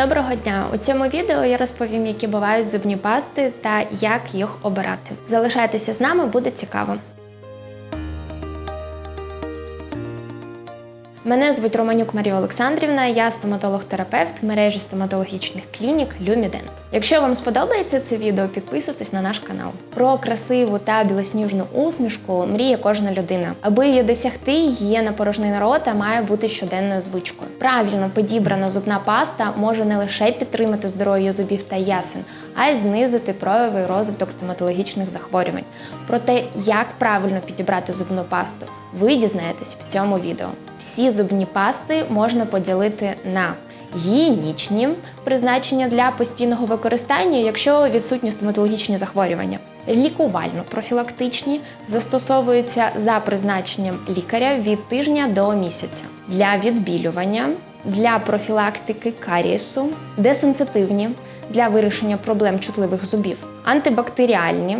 Доброго дня! У цьому відео я розповім, які бувають зубні пасти та як їх обирати. Залишайтеся з нами, буде цікаво. Мене звуть Романюк Марія Олександрівна, я стоматолог-терапевт в мережі стоматологічних клінік Люмідент. Якщо вам сподобається це відео, підписуйтесь на наш канал. Про красиву та білосніжну усмішку мріє кожна людина. Аби її досягти, гігієна порожнини рота має бути щоденною звичкою. Правильно підібрана зубна паста може не лише підтримати здоров'я зубів та ясен, а й знизити прояви розвиток стоматологічних захворювань. Про те, як правильно підібрати зубну пасту, ви дізнаєтесь в цьому відео. Всі зубні пасти можна поділити на гігієнічні призначення для постійного використання, якщо відсутні стоматологічні захворювання. Лікувально-профілактичні застосовуються за призначенням лікаря від тижня до місяця для відбілювання, для профілактики карієсу, десенситивні для вирішення проблем чутливих зубів, антибактеріальні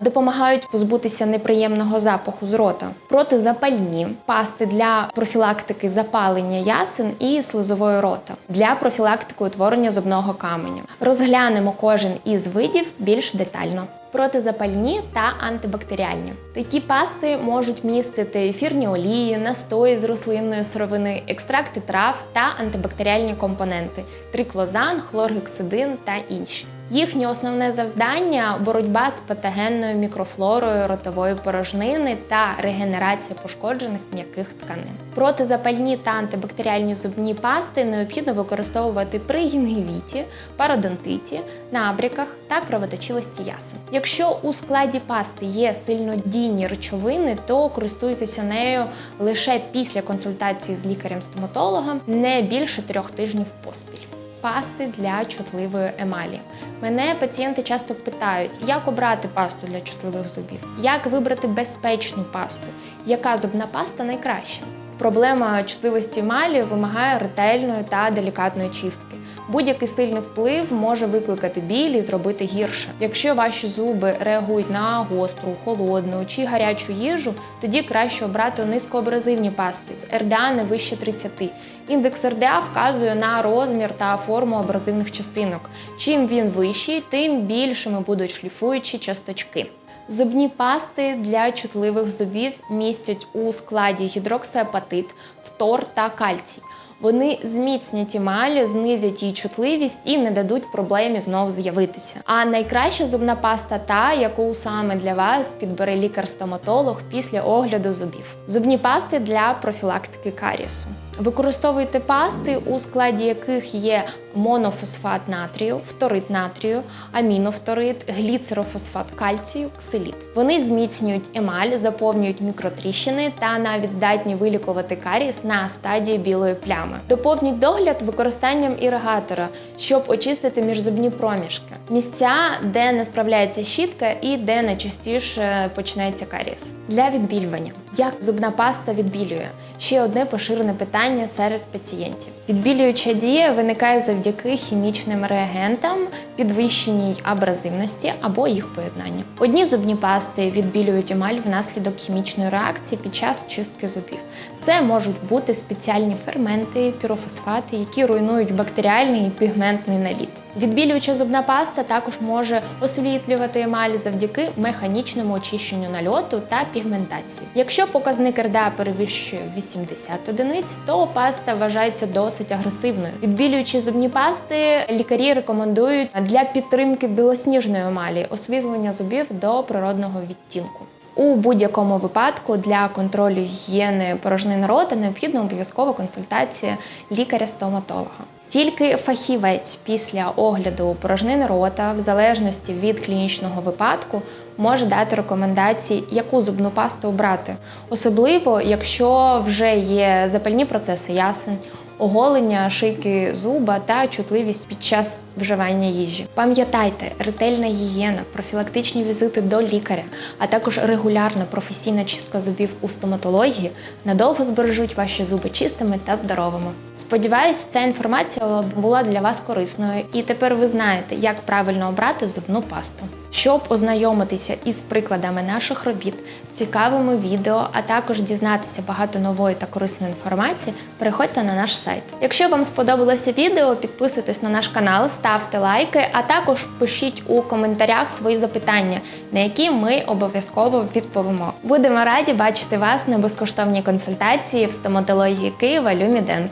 допомагають позбутися неприємного запаху з рота, протизапальні пасти для профілактики запалення ясен і слизової рота, для профілактики утворення зубного каменя. Розглянемо кожен із видів більш детально. Протизапальні та антибактеріальні. Такі пасти можуть містити ефірні олії, настої з рослинної сировини, екстракти трав та антибактеріальні компоненти триклозан, хлоргексидин та інші. Їхнє основне завдання боротьба з патогенною мікрофлорою ротової порожнини та регенерація пошкоджених м'яких тканин. Протизапальні та антибактеріальні зубні пасти необхідно використовувати при гінгивіті, пародонтиті, набряках та кровоточивості ясен. Якщо у складі пасти є сильнодійні речовини, то користуйтеся нею лише після консультації з лікарем-стоматологом не більше трьох тижнів поспіль. Пасти для чутливої емалі. Мене пацієнти часто питають, як обрати пасту для чутливих зубів, як вибрати безпечну пасту, яка зубна паста найкраща. Проблема чутливості емалі вимагає ретельної та делікатної чистки. Будь-який сильний вплив може викликати біль і зробити гірше. Якщо ваші зуби реагують на гостру, холодну чи гарячу їжу, тоді краще обрати низькоабразивні пасти з РДА не вище 30. Індекс РДА вказує на розмір та форму абразивних частинок. Чим він вищий, тим більшими будуть шліфуючі часточки. Зубні пасти для чутливих зубів містять у складі гідроксиапатит, фтор та кальцій. Вони зміцнять емаль, знизять її чутливість і не дадуть проблемі знову з'явитися. А найкраща зубна паста та, яку саме для вас підбере лікар-стоматолог після огляду зубів. Зубні пасти для профілактики карієсу. Використовуйте пасти, у складі яких є монофосфат натрію, фторид натрію, амінофторид, гліцерофосфат кальцію, ксиліт. Вони зміцнюють емаль, заповнюють мікротріщини та навіть здатні вилікувати карієс на стадії білої плями. Доповніть догляд використанням іригатора, щоб очистити міжзубні проміжки, місця, де не справляється щітка і де найчастіше починається карієс. Для відбілювання. Як зубна паста відбілює? Ще одне поширене питання серед пацієнтів. Відбілююча дія виникає завдяки хімічним реагентам, підвищеній абразивності або їх поєднанні. Одні зубні пасти відбілюють емаль внаслідок хімічної реакції під час чистки зубів. Це можуть бути спеціальні ферменти, пірофосфати, які руйнують бактеріальний і пігментний наліт. Відбілююча зубна паста також може освітлювати емаль завдяки механічному очищенню нальоту та пігментації. Якщо показник РДА перевищує 80 одиниць, то паста вважається досить агресивною. Відбілюючі зубні пасти лікарі рекомендують для підтримки білосніжної емалі, освітлення зубів до природного відтінку. У будь-якому випадку для контролю гігієни порожнини рота необхідна обов'язкова консультація лікаря-стоматолога. Тільки фахівець після огляду порожнини рота, в залежності від клінічного випадку, може дати рекомендації, яку зубну пасту обрати, особливо якщо вже є запальні процеси ясен, оголення шийки зуба та чутливість під час вживання їжі. Пам'ятайте, ретельна гігієна, профілактичні візити до лікаря, а також регулярна професійна чистка зубів у стоматології надовго збережуть ваші зуби чистими та здоровими. Сподіваюсь, ця інформація була для вас корисною, і тепер ви знаєте, як правильно обрати зубну пасту. Щоб ознайомитися із прикладами наших робіт, цікавими відео, а також дізнатися багато нової та корисної інформації, переходьте на наш сайт. Якщо вам сподобалося відео, підписуйтесь на наш канал, ставте лайки, а також пишіть у коментарях свої запитання, на які ми обов'язково відповімо. Будемо раді бачити вас на безкоштовній консультації в стоматології Києва Люмідент.